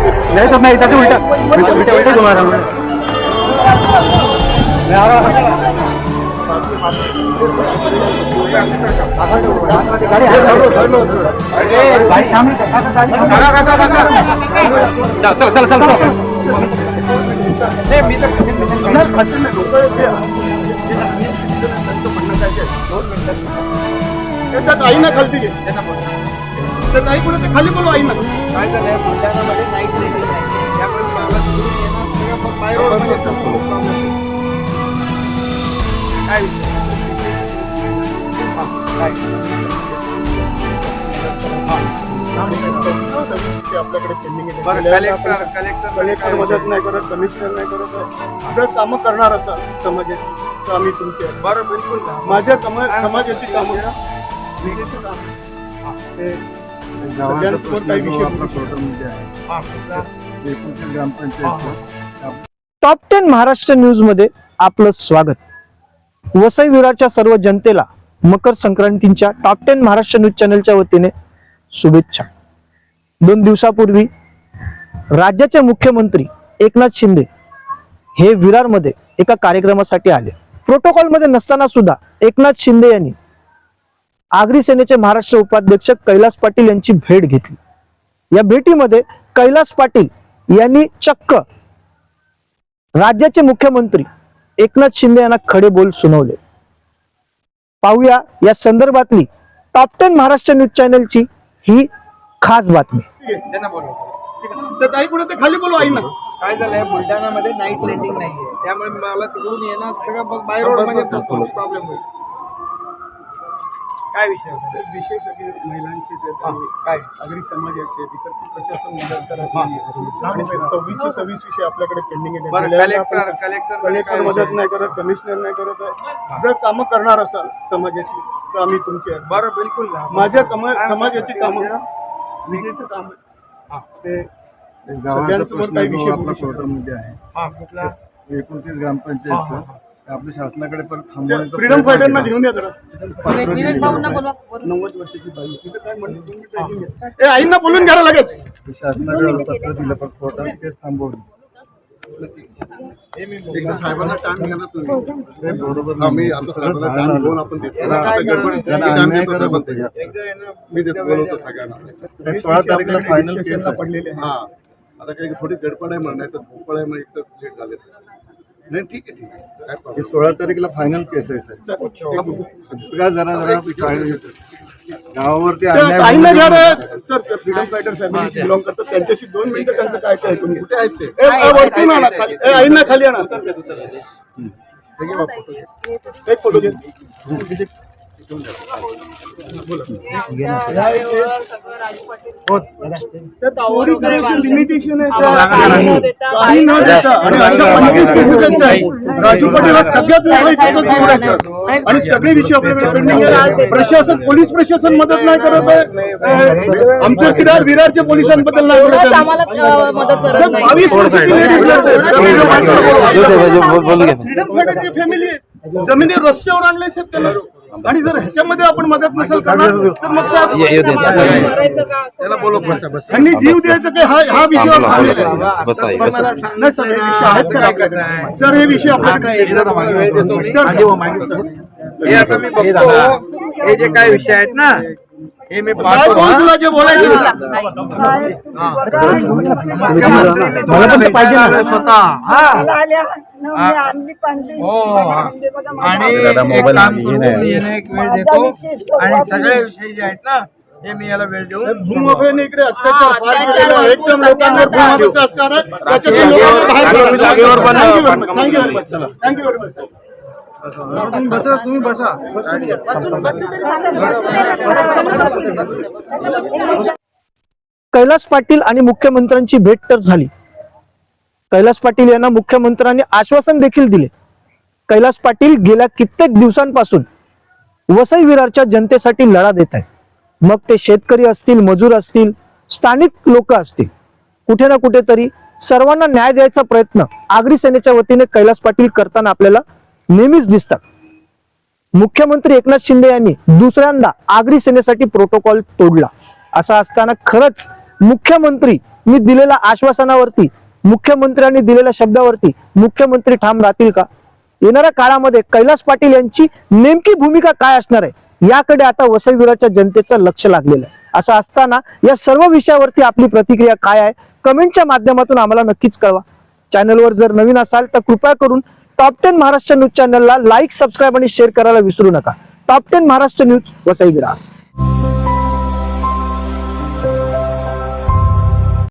नहीं उल्टा. उल्टा उल्टा उल्टा चल चल चल तर नाही, लोकं म्हणणं काय आहे, दोन मिनिटात त्याच्यात आईना खालती घे. त्यात आई कुठे ते खाली बोलू आईना काय झालंय आहे त्यामुळे सगळं रोडमध्ये. काय आपल्याकडे कलेक्टर कलेक्टर कलेक्टर मदत नाही करत कमिशनर नाही करत जर कामं करणार असाल समाजाची तर आम्ही तुमचे. बरं बिलकुल ना. माझ्या समाजाची कामं विजेचे काम ते काही विषय? टॉप टेन महाराष्ट्र न्यूजमध्ये आपलं स्वागत. वसई विरारच्या सर्व जनतेला मकर संक्रांतीच्या टॉप टेन महाराष्ट्र न्यूज चॅनलच्या वतीने शुभेच्छा. दोन दिवसापूर्वी राज्याचे मुख्यमंत्री एकनाथ शिंदे हे विरारमध्ये एका कार्यक्रमासाठी आले. प्रोटोकॉलमध्ये नसताना सुद्धा एकनाथ शिंदे यांनी आगरी सेनेचे महाराष्ट्र उपाध्यक्ष कैलास पाटील यांची भेट घेतली. या भेटीमध्ये कैलास पाटील यांनी चक्क राज्याचे मुख्यमंत्री एकनाथ शिंदे यांना खडे बोल सुनावले. पाहूया या संदर्भातली टॉप टेन महाराष्ट्र न्यूज चॅनलची ही खास बातमी. आई खाली बोलू आईना. काय झालंय बुलढाणामध्ये नाईट लेंडिंग नाहीये. त्यामुळे मला तिकडून येणं सगळं तसं प्रॉब्लेम होईल काय विषय होता? विशेष सगळे महिलांची ते हा, काय आगरी समाजाचे तिकडचे प्रशासन मदत करत नाही. आणि सव्वीस विषय आपल्याकडे पेंडिंग आहे बरं, गेल्या कलेक्टर- आपण- कलेक्टर- कलेक्टर काय मदत विषय? नाही करत कमिशनर नाही करत आहे. जर कामं करणार असाल समाजाची तर आम्ही तुमचे आहे. बरं बिलकुल ना माझ्या कमा समाजाची कामं विजेचं काम हा. ते गावाचा सगळ्यांसमोर प्रश्न काही जो विषय आपला बोलू. कोर्टामध्ये आहे हा कुठला एकोणतीस ग्रामपंचायतचं हा, हा, आपल्या शासनाकडे परत थांबवण्याचा फ्रीडम फायटरना. घेऊन या जरा. नव्वद वर्षाची बाई. तिचं काय म्हणणं तुम्ही ते ऐकून घ्या. ए, आईंना बोलून घ्या रे लगेच. ते शासनाकडे पत्र दिलं पण कोर्टाने केस थांबवली. एकदा साहेबांना टाइम घ्या ना तुम्ही. बरोबर आम्ही आता साहेबांना टाइम घेऊन आपण देतो. त्याला आता गडबड त्याला टाइम अन्याय देतो करत साहेबांना. होते. एकदा येणं मी देतो बोलवतो सगळ्यांना. एक सोळा तारखेला फायनल केस स्टेशनला आहे. पडलेले आहे हा. आता काही थोडी गडबड आहे म्हणणं तर भोपळ आहे मग एक तर लेट झाले. नाही ठीक आहे ठीक आहे. काय ही सोळा तारखेला फायनल केस आहे साहेब. बघा जरा जरा काय- गावावरती अन्याय sir freedom fighter family belong करतात त्यांच्याशी दोन मिनिटं त्यांचं काय काय ऐकून. कुठे आहेत ते? ए, ए, खाली. ए, आईंना खाली आणा. घे बापू. एक फोटो घे. लिमिटेशन आहे राजू पाटील हा सगळ्यात मोठा सर. आणि सगळे विषय आपल्याकडे पेंडिंग आहे प्रशासन पोलीस प्रशासन मदत नाही करत आहे. आमच्या विरार विरारच्या पोलिसांबद्दल नाही आहे. सर बावीस वर्षाची फॅमिली जमिनी रस्त्यावर आणले साहेब त्याला. आणि जर ह्याच्यामध्ये आपण मदत नसेल करणार तर मग साहेब त्यांनी जीव द्यायचं काही हा हा नाही सर हे विषय आहेत सर आपल्याकडे. सर हे विषय आपल्याकडे सर. हे आता मी बघतो. हे जे काय विषय आहेत ना हे मी. तुला जे बोलायचं मला पण ते पाहिजे ना. स्वतः हा आणि एक वेळ देतो आणि सगळे विषय जे आहेत ना हे मी याला वेळ देऊन भूमोफेने इकडे अत्याचार फार केलेला आहे. एकदम लोकांवर भूमोफेचा अत्याचार आहे. त्याच्यातून लोकांना बाहेर काढावं. जागेवर बनवा. Thank you very much. Thank you very much. Thank you very much. बसा तुम्ही बसा. कैलास पाटील आणि मुख्यमंत्र्यांची भेट तर झाली. कैलास पाटील यांना मुख्यमंत्र्यांनी आश्वासन देखील दिले. कैलास पाटील गेल्या कित्येक दिवसांपासून वसई विरारच्या जनतेसाठी लढा देत आहे मग ते शेतकरी असतील मजूर असतील स्थानिक लोक असतील कुठे ना कुठेतरी सर्वांना न्याय द्यायचा प्रयत्न आगरी सेनेच्या वतीने कैलास पाटील करताना आपल्याला नेहमीच दिसतात. मुख्यमंत्री एकनाथ शिंदे यांनी दुसऱ्यांदा आगरी सेनेसाठी प्रोटोकॉल तोडला. असं असताना खरंच मुख्यमंत्री मी दिलेल्या आश्वासनावरती मुख्यमंत्र्यांनी दिलेल्या शब्दावरती मुख्यमंत्री ठाम राहतील का? येणाऱ्या काळामध्ये कैलास पाटील यांची नेमकी भूमिका काय असणार आहे? याकडे आता वसईविराच्या जनतेचं लक्ष लागलेलं आहे. असं असताना या सर्व विषयावरती आपली प्रतिक्रिया काय आहे? कमेंटच्या माध्यमातून आम्हाला नक्कीच कळवा. चॅनलवर जर नवीन असाल तर कृपया करून टॉप टेन महाराष्ट्र न्यूज चॅनलला लाईक सबस्क्राईब आणि शेअर करायला विसरू नका. Top ten Maharashtra news Vasai Virar.